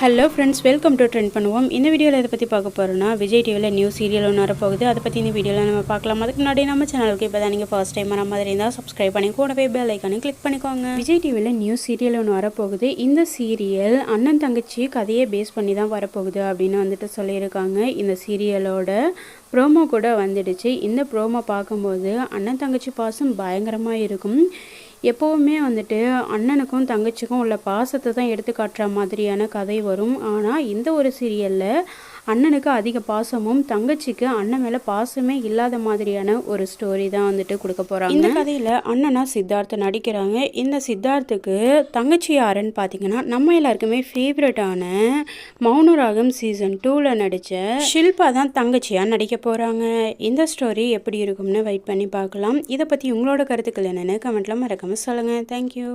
Hello friends welcome to trend பண்ணுவோம் இந்த வீடியோவில் இதை பற்றி பார்க்க போகிறோம்னா விஜய் டிவியில் நியூ சீரியல் ஒன்று வரப்போகுது. அதை பற்றி இந்த வீடியோவில் நம்ம பார்க்கலாம். அதுக்கு முன்னாடி நம்ம சேனலுக்கு இப்போ தான் நீங்கள் ஃபர்ஸ்ட் டைம் வர மாதிரி இருந்தால் சப்ஸ்கிரைப் பண்ணி கூடவே பெல் ஐக்கானே கிளிக் பண்ணிக்கோங்க. விஜய் டிவியில் நியூ சீரியல் ஒன்று வரப்போகுது. இந்த சீரியல் அண்ணன் தங்கச்சி கதையை பேஸ் பண்ணி தான் வரப்போகுது அப்படின்னு வந்துட்டு சொல்லியிருக்காங்க. இந்த சீரியலோட ப்ரோமோ கூட வந்துடுச்சு. இந்த ப்ரோமோ பார்க்கும்போது அண்ணன் தங்கச்சி பாசம் பயங்கரமாக இருக்கும். எப்போவுமே வந்துட்டு அண்ணனுக்கும் தங்கச்சிக்கும் உள்ள பாசத்தை தான் எடுத்து காட்டுற மாதிரியான கதை வரும். ஆனால் இந்த ஒரு சீரியலில் அண்ணனுக்கு அதிக பாசமும் தங்கச்சிக்கு அண்ணன் மேலே பாசமே இல்லாத மாதிரியான ஒரு ஸ்டோரி தான் வந்துட்டு கொடுக்க போகிறாங்க இந்த கதையில் அண்ணனா சித்தார்த்த நடிக்கிறாங்க. இந்த சித்தார்த்துக்கு தங்கச்சி யாருன்னு பார்த்தீங்கன்னா நம்ம எல்லாருக்குமே ஃபேவரட்டான மௌனராகம் சீசன் டூவில் நடித்த ஷில்பா தான் தங்கச்சியாக நடிக்க போகிறாங்க இந்த ஸ்டோரி எப்படி இருக்கும்னு வெயிட் பண்ணி பார்க்கலாம். இதை பற்றி உங்களோட கருத்துக்கள் என்னென்னு கமெண்ட்டில் மறக்காமல் சொல்லுங்கள் தேங்க்யூ